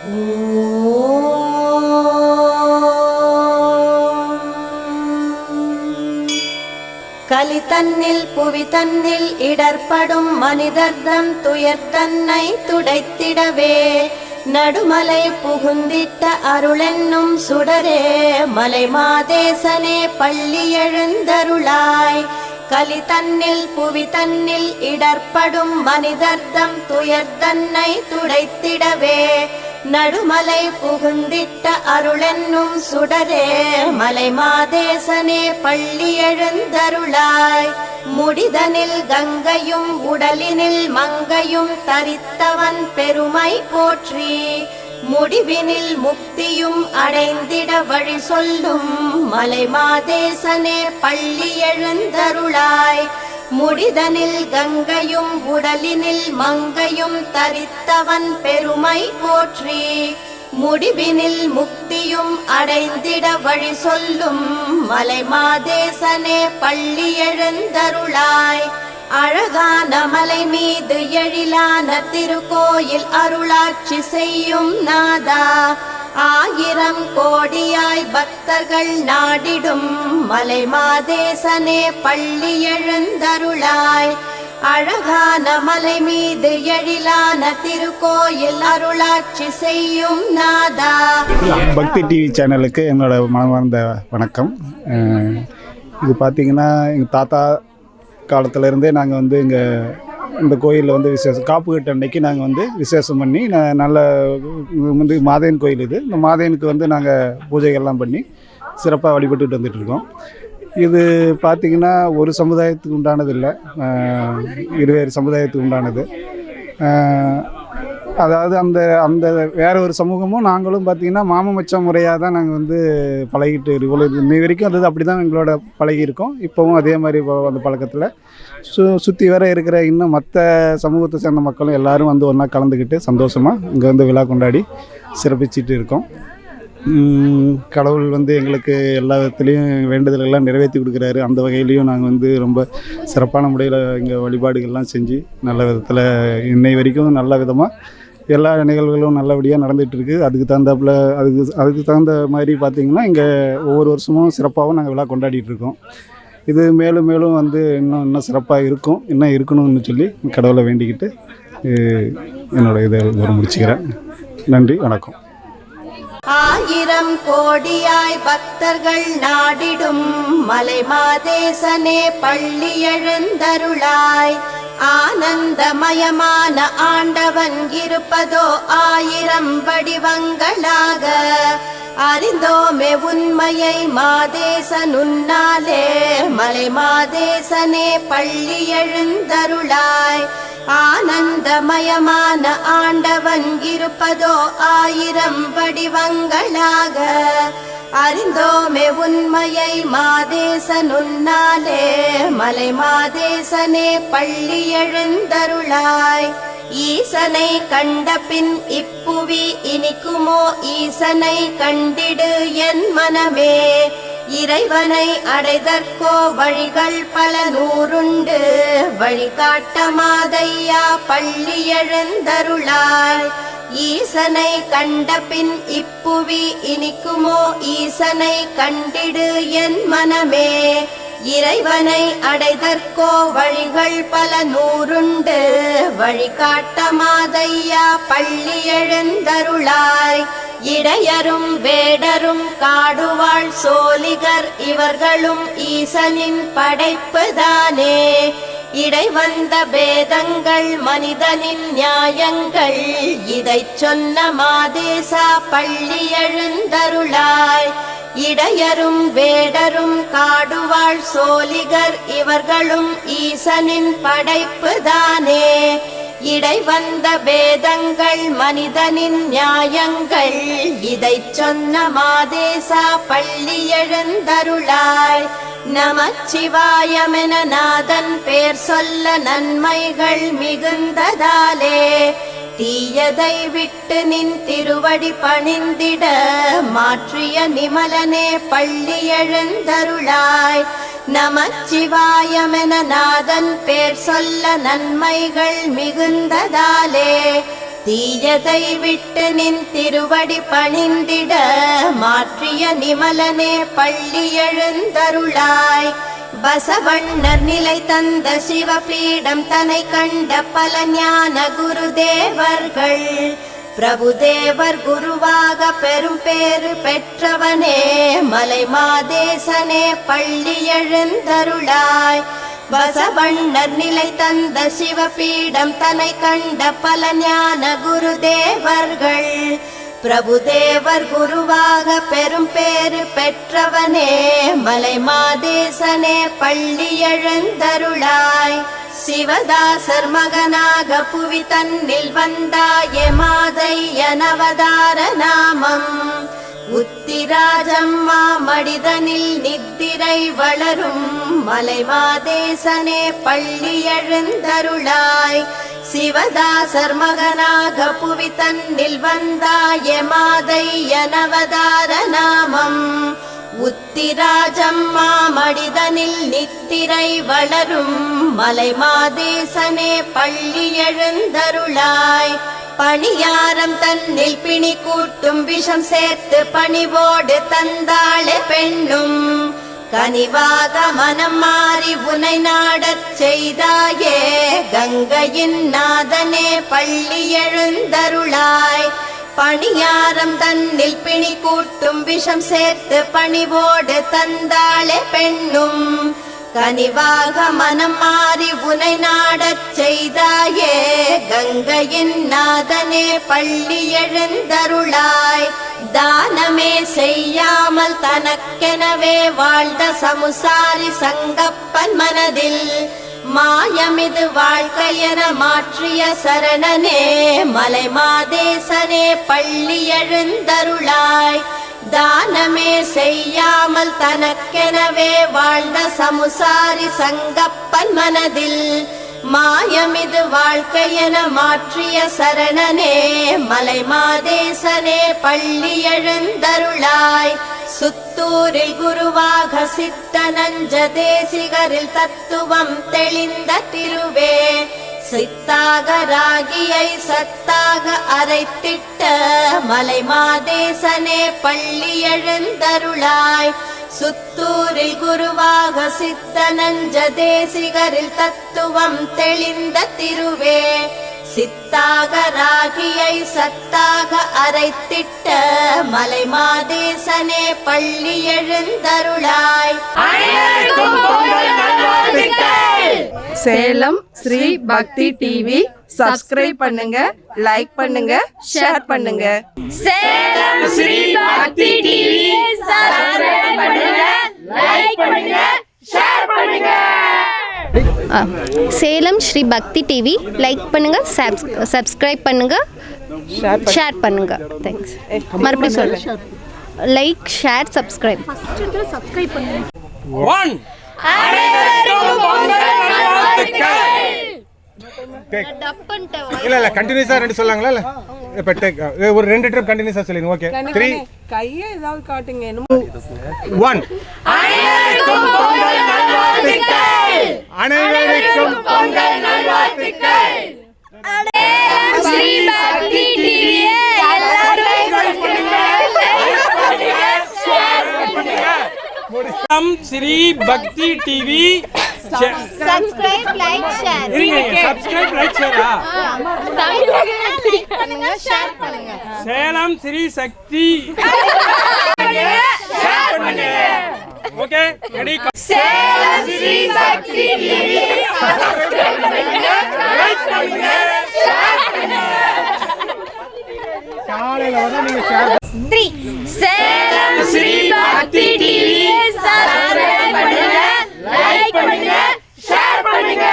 கலி தன்னில் புவி தன்னில் இடர்படும் மனிதர்தம் துயர் தன்னை துடைத்திடவே. நடுமலை புகுந்திட்ட அருளென்னும் சுடரே மலை மாதேசனே பள்ளி எழுந்தருளாய். கலி தன்னில் புவி தன்னில் இடர்படும் மனிதர்தம் துயர் தன்னை துடைத்திடவே. நடுமலை புகுந்திட்ட அருளென்னும் சுடரே மலை மாதேசனே பள்ளி எழுந்தருளாய். முடிதனில் கங்கையும் உடலினில் மங்கையும் தரித்தவன் பெருமை போற்றி. முடிவினில் முக்தியும் அடைந்திட வழி சொல்லும் மலை மாதேசனே பள்ளி எழுந்தருளாய். முடிதனில் கங்கையும் உடலினில் மங்கையும் தரித்தவன் பெருமை போற்றி முடிவினில் முக்தியும் அடைந்திட வழி சொல்லும் மலைமாதேசனே பள்ளி எழுந்தருளாய். அழகான மலை மீது எழிலான திருக்கோயில் அருளாட்சி செய்யும் நாதா. ஆயிரம் கோடியாய் பக்தர்கள் நாடிடும் மலை மாதேசனே பள்ளி எழுந்தருளாய். அழகான மலை மீது எழிலான திருக்கோயில் அருளாட்சி செய்யும் நாதா. பக்தி டிவி சேனலுக்கு என்னோட மனமார்ந்த வணக்கம். இது பார்த்திங்கன்னா எங்கள் தாத்தா காலத்துலேருந்தே நாங்கள் வந்து இங்கே இந்த கோயிலில் வந்து விசேஷம். காப்பு கட்டு அன்னைக்கு நாங்கள் வந்து விசேஷம் பண்ணி நான் நல்ல வந்து மாதையன் கோயில் இது. இந்த மாதையனுக்கு வந்து நாங்கள் பூஜைகள்லாம் பண்ணி சிறப்பாக வழிபட்டுட்டு வந்துட்டுருக்கோம். இது பார்த்திங்கன்னா ஒரு சமுதாயத்துக்கு உண்டானது இல்லை. இருவேறு சமுதாயத்துக்கு உண்டானது. அதாவது அந்த அந்த வேற ஒரு சமூகமும் நாங்களும் பார்த்தீங்கன்னா மாம மச்சம் முறையாக தான் நாங்கள் வந்து பழகிட்டு இவ்வளோ இன்னை வரைக்கும் அது அப்படி தான் எங்களோட பழகியிருக்கோம் இப்போவும் அதே மாதிரி இப்போ அந்த பழக்கத்தில். சு சுற்றி வர இருக்கிற இன்னும் மற்ற சமூகத்தை சேர்ந்த மக்களும் எல்லாரும் வந்து ஒன்றா கலந்துக்கிட்டு சந்தோஷமாக இங்கே வந்து விழா கொண்டாடி சிறப்பிச்சிட்டு இருக்கோம். கடவுள் வந்து எங்களுக்கு எல்லா விதத்துலேயும் வேண்டுதல்கள்லாம் நிறைவேற்றி கொடுக்குறாரு. அந்த வகையிலையும் நாங்கள் வந்து ரொம்ப சிறப்பான முறையில் இங்கே வழிபாடுகள்லாம் செஞ்சு நல்ல விதத்தில் இன்னை வரைக்கும் நல்ல விதமாக எல்லா நிகழ்வுகளும் நல்லபடியாக நடந்துகிட்ருக்கு. அதுக்கு தகுந்தாப்புல அதுக்கு அதுக்கு தகுந்த மாதிரி பார்த்திங்கன்னா இங்கே ஒவ்வொரு வருஷமும் சிறப்பாகவும் நாங்கள் விழா கொண்டாடிட்டு இருக்கோம் இது மேலும் மேலும் வந்து இன்னும் இன்னும் சிறப்பாக இருக்கும். இன்னும் இருக்கணும்னு சொல்லி கடவுளை வேண்டிக்கிட்டு என்னோடய என்னோட இதை ஒரு முடிச்சுக்கிறேன். நன்றி வணக்கம். ஆயிரம் கோடியாய் பக்தர்கள் நாடிடும் மலை மாதேசனே பள்ளி எழுந்தருளாய். ஆனந்தமயமான ஆண்டவன் இருப்பதோ ஆயிரம் வடிவங்களாக. அறிந்தோமே உண்மையை மாதேசனுன்னாலே மலை மாதேசனே பள்ளி எழுந்தருளாய். ஆனந்தமயமான ஆண்டவன் இருப்பதோ ஆயிரம் வடிவங்களாக. அறிந்தோமே உண்மையை மாதேசனுன்னாலே மலை மாதேசனே பள்ளி எழுந்தருளாய். ஈசனை கண்டபின் இப்புவி இனிக்குமோ ஈசனை கண்டிடு என் மனமே. இறைவனை அடைதற்கோ வழிகள் பல நூறுண்டு வழிகாட்ட மாதையா பள்ளி எழுந்தருளாய். ஈசனை கண்டபின் இப்புவி இனிக்குமோ? ஈசனை கண்டிடு என் மனமே. இறைவனை அடைதற்கோ? வழிகள் பல நூறுண்டு. வழிகாட்ட மாதையா பள்ளி எழுந்தருளாய். இடையரும் வேடரும் காடுவாள் சோலிகர் இவர்களும் ஈசனின் படைப்புதானே. இடை வந்த பேதங்கள் மனிதனின் நியாயங்கள். இதை சொன்ன மாதேசா பள்ளி எழுந்தருளாய். இடையரும் வேடரும் காடுவாழ் சோலிகர் இவர்களும் ஈசனின் படைப்புதானே. இடை வந்த பேதங்கள் மனிதனின் நியாயங்கள். இதை சொன்ன மாதேசா பள்ளி எழுந்தருளாய். நமச்சிவாயமென நாதன் பேர் சொல்ல நன்மைகள் மிகுந்ததாலே. தீயதை விட்டு நின் திருவடி பணிந்திட மாற்றிய நிமலனே பள்ளி எழுந்தருளாய். நமச்சிவாயமென நாதன் பேர் சொல்ல நன்மைகள் மிகுந்ததாலே தீயதை விட்டு நின் திருவடி பணிந்திட மாற்றிய நிமலனே பள்ளி எழுந்தருளாய். பசவண்ணர் நிலை தந்த சிவபீடம் தனை கண்ட பல ஞான குருதேவர்கள் பிரபுதேவர் குருவாக பெரும் பேறு பெற்றவனே மலை மாதேசனே பள்ளி எழுந்தருளாய். வசவண்ணர் நிலை தந்த சிவபீடம் தன்னை கண்ட பல ஞான குருதேவர்கள். பிரபுதேவர் குருவாக பெரும் பேறு பெற்றவனே மலை மாதேசனே பள்ளி எழுந்தருளாய். சிவதாசர் மகனாக புவி தன்னில் வந்தாய மாதைய நவதார நாமம். உத்திராஜம்மா மடிதனில் நித்திரை வளரும் மலைமாதேசனே பள்ளி எழுந்தருளாய். சிவதாசர் மகனாக புவி தன்னில் வந்தாய மாதைய நவதார நாமம். உத்திராஜம் மாமடிதனில் நித்திரை வளரும் மலை மாதேசனே பள்ளி எழுந்தருளாய். பணியாரம் தன்னில் பிணி கூட்டும் விஷம் சேர்த்து பணிவோடு தந்தாளே பெண்ணும். கனிவாக மனம் மாறி உனை நாடச் செய்தாயே. கங்கையின் நாதனே பள்ளி எழுந்தருளாய். பணியாரம் தன்னில் பிணி கூட்டும் விஷம் சேர்த்து பணிவோடு தந்தாளே பெண்ணும். கனிவாக மனம் மாறி உனை நாடச் செய்தாயே கங்கையின் நாதனே பள்ளி எழுந்தருளாய். தானமே செய்யாமல் தனக்கெனவே வாழ்ந்த சமுசாரி சங்கப்பன் மனதில் மாயமிது வாழ்க்கையென மாற்றிய சரணனே மலை மாதேசனே பள்ளி எழுந்தருளாய். தானமே செய்யாமல் தனக்கெனவே வாழ்ந்த சமுசாரி சங்கப்பன் மனதில் மாயமிது வாழ்க்கையென மாற்றிய சரணனே மலை மாதேசனே பள்ளி எழுந்தருளாய். சுத்தூரில் குருவாக சித்த நஞ்ச தேசிகரில் தத்துவம் தெளிந்த திருவே சித்தாக ராகியை சத்தாக அரைத்திட்ட மலை மாதேசனே பள்ளி எழுந்தருளாய். சுத்தூரில் குருவாக சித்த நஞ்ச தேசிகரில் தத்துவம் தெளிந்த திருவே சித்தாக ராகியை சத்தாக அரைத்திட்ட மலை மாதேசனே பள்ளி எழுந்தருளாய். சேலம் ஸ்ரீ பக்தி டிவி சப்ஸ்கிரைப் பண்ணுங்க லைக் பண்ணுங்க ஷேர் பண்ணுங்க. சேலம் ஸ்ரீ பக்தி டிவி சப்ஸ்கிரைப் பண்ணுங்க லைக் பண்ணுங்க ஷேர் பண்ணுங்க. சேலம் ஸ்ரீ பக்தி டிவி லைக் பண்ணுங்க சப்ஸ்கிரைப் பண்ணுங்க. ஷேர் பண்ணுங்க. தேங்க்ஸ் மறுபடியும் சொல்றேன் லைக் ஷேர் சப்ஸ்கிரைப் ஒன் இல்ல இல்ல கண்டினியூஸா ரெண்டு சொல்லாங்களா இல்ல? இப்ப ஒரு ரெண்டு ட்ரிப் கண்டினியூஸா சொல்லுங்க ஓகே கையை ஏதாவது காட்டுங்க அனைவருக்கும் பொங்கல் நல்வாழ்த்துக்கள். ஸ்ரீ பக்தி டிவி சப்ஸ்கிரைப் பண்ணுங்க லைக் பண்ணுங்க ஷேர் பண்ணுங்க Sri Bhakti TV subscribe like share subscribe like ஷேரா பண்ணுங்க ஷேர் பண்ணுங்க. Salem Sri Shakti. Okay ready Salem Sri Bhakti TV subscribe பண்ணுங்க லைக் பண்ணுங்க ஷேர் பண்ணுங்க காலையில வந்து நீங்க share Salem Sri Bhakti TV subscribe பண்ணுங்க. லைக் பண்ணுங்க ஷேர் பண்ணுங்க